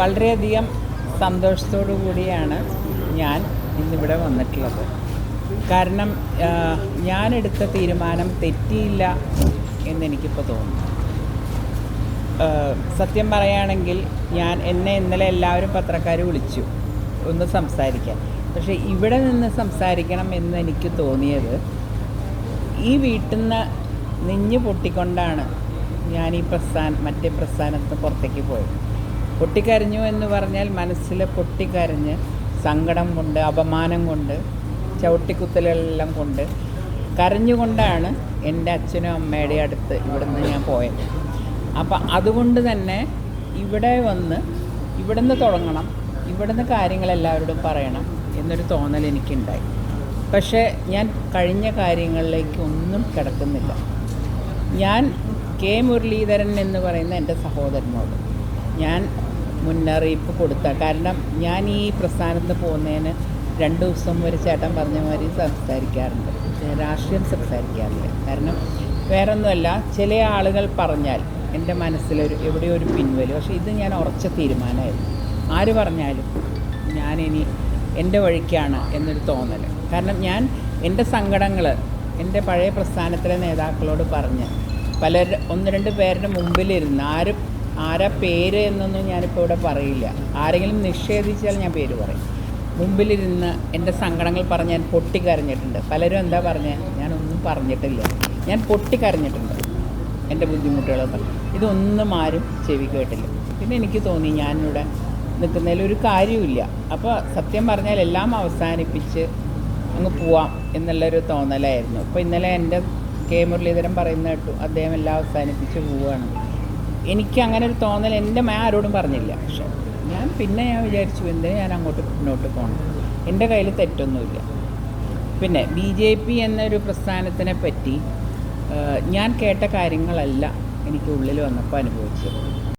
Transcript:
വളരെയധികം സന്തോഷത്തോടു കൂടിയാണ് ഞാൻ ഇന്നിവിടെ വന്നിട്ടുള്ളത്. കാരണം ഞാൻ ഞാനെടുത്ത തീരുമാനം തെറ്റിയില്ല എന്നെനിക്കിപ്പോൾ തോന്നുന്നു. സത്യം പറയുകയാണെങ്കിൽ ഞാൻ എന്നെ ഇന്നലെ എല്ലാവരും പത്രക്കാർ വിളിച്ചു ഒന്ന് സംസാരിക്കാൻ. പക്ഷേ ഇവിടെ നിന്ന് സംസാരിക്കണം എന്ന് എനിക്ക് തോന്നിയത് ഈ വീട്ടിൽ നിന്ന് നിഞ്ഞ് പൊട്ടിക്കൊണ്ടാണ് ഞാൻ ഈ പ്രസ്ഥാനം മറ്റേ പ്രസ്ഥാനത്ത് പുറത്തേക്ക് പോയത്. പൊട്ടിക്കരഞ്ഞു എന്ന് പറഞ്ഞാൽ മനസ്സിൽ പൊട്ടിക്കരഞ്ഞ് സങ്കടം കൊണ്ട് അപമാനം കൊണ്ട് ചവിട്ടിക്കുത്തലുകളെല്ലാം കൊണ്ട് കരഞ്ഞുകൊണ്ടാണ് എന്റെ അച്ഛനും അമ്മയുടെ അടുത്ത് ഇവിടുന്ന് ഞാൻ പോയത്. അപ്പം അതുകൊണ്ട് തന്നെ ഇവിടെ വന്ന് ഇവിടുന്ന് തുടങ്ങണം ഇവിടുന്ന് കാര്യങ്ങൾ എല്ലാവരോടും പറയണം എന്നൊരു തോന്നൽ എനിക്കുണ്ടായി. പക്ഷേ ഞാൻ കഴിഞ്ഞ കാര്യങ്ങളിലേക്ക് ഒന്നും കിടക്കുന്നില്ല. ഞാൻ കെ മുരളീധരൻ എന്ന് പറയുന്ന എന്റെ സഹോദരനോട് ഞാൻ മുന്നറിയിപ്പ് കൊടുത്ത. കാരണം ഞാൻ ഈ പ്രസ്ഥാനത്ത് പോകുന്നതിന് രണ്ട് ദിവസം ഒരു ചേട്ടൻ പറഞ്ഞ മാതിരി സംസാരിക്കാറുണ്ട്. രാഷ്ട്രീയം സംസാരിക്കാറില്ല. കാരണം വേറൊന്നുമല്ല ചില ആളുകൾ പറഞ്ഞാൽ എന്റെ മനസ്സിലൊരു എവിടെയോ ഒരു പിൻവലി. പക്ഷേ ഇത് ഞാൻ ഉറച്ച തീരുമാനമായിരുന്നു. ആര് പറഞ്ഞാലും ഞാനിനി എന്റെ വഴിക്കാണ് എന്നൊരു തോന്നൽ. കാരണം ഞാൻ എന്റെ സങ്കടങ്ങൾ എന്റെ പഴയ പ്രസ്ഥാനത്തിലെ നേതാക്കളോട് പറഞ്ഞ് പല ഒന്ന് രണ്ട് പേരുടെ മുമ്പിലിരുന്ന് ആരും ആരാ പേര് എന്നൊന്നും ഞാനിപ്പോൾ ഇവിടെ പറയില്ല. ആരെങ്കിലും നിഷേധിച്ചാൽ ഞാൻ പേര് പറയും. മുമ്പിലിരുന്ന് എന്റെ സങ്കടങ്ങൾ പറഞ്ഞ് ഞാൻ പൊട്ടിക്കരഞ്ഞിട്ടുണ്ട്. പലരും എന്താ പറഞ്ഞത് ഞാനൊന്നും പറഞ്ഞിട്ടില്ല. ഞാൻ പൊട്ടിക്കരഞ്ഞിട്ടുണ്ട് എന്റെ ബുദ്ധിമുട്ടുകളൊക്കെ ഇതൊന്നും ആരും ചെവി കേട്ടില്ല. പിന്നെ എനിക്ക് തോന്നി ഞാനിവിടെ നിൽക്കുന്നതിൽ ഒരു കാര്യമില്ല അപ്പോൾ സത്യം പറഞ്ഞാൽ എല്ലാം അവസാനിപ്പിച്ച് അങ്ങ് പോവാം എന്നുള്ളൊരു തോന്നലായിരുന്നു. അപ്പോൾ ഇന്നലെ എന്റെ കെ മുരളീധരൻ പറയുന്ന കേട്ടു അദ്ദേഹം എല്ലാം അവസാനിപ്പിച്ച് പോവുകയാണ്. എനിക്ക് അങ്ങനെ ഒരു തോന്നൽ എന്റെ മേ ആരോടും പറഞ്ഞില്ല. പക്ഷെ ഞാൻ പിന്നെ ഞാൻ വിചാരിച്ചു എന്തിനാ ഞാൻ അങ്ങോട്ട് മുന്നോട്ട് പോകണം എന്റെ കയ്യിൽ തെറ്റൊന്നുമില്ല. പിന്നെ ബി ജെ പി എന്നൊരു പ്രസ്ഥാനത്തിനെ പറ്റി ഞാൻ കേട്ട കാര്യങ്ങളല്ല എനിക്ക് ഉള്ളിൽ വന്നപ്പോൾ അനുഭവിച്ചത്.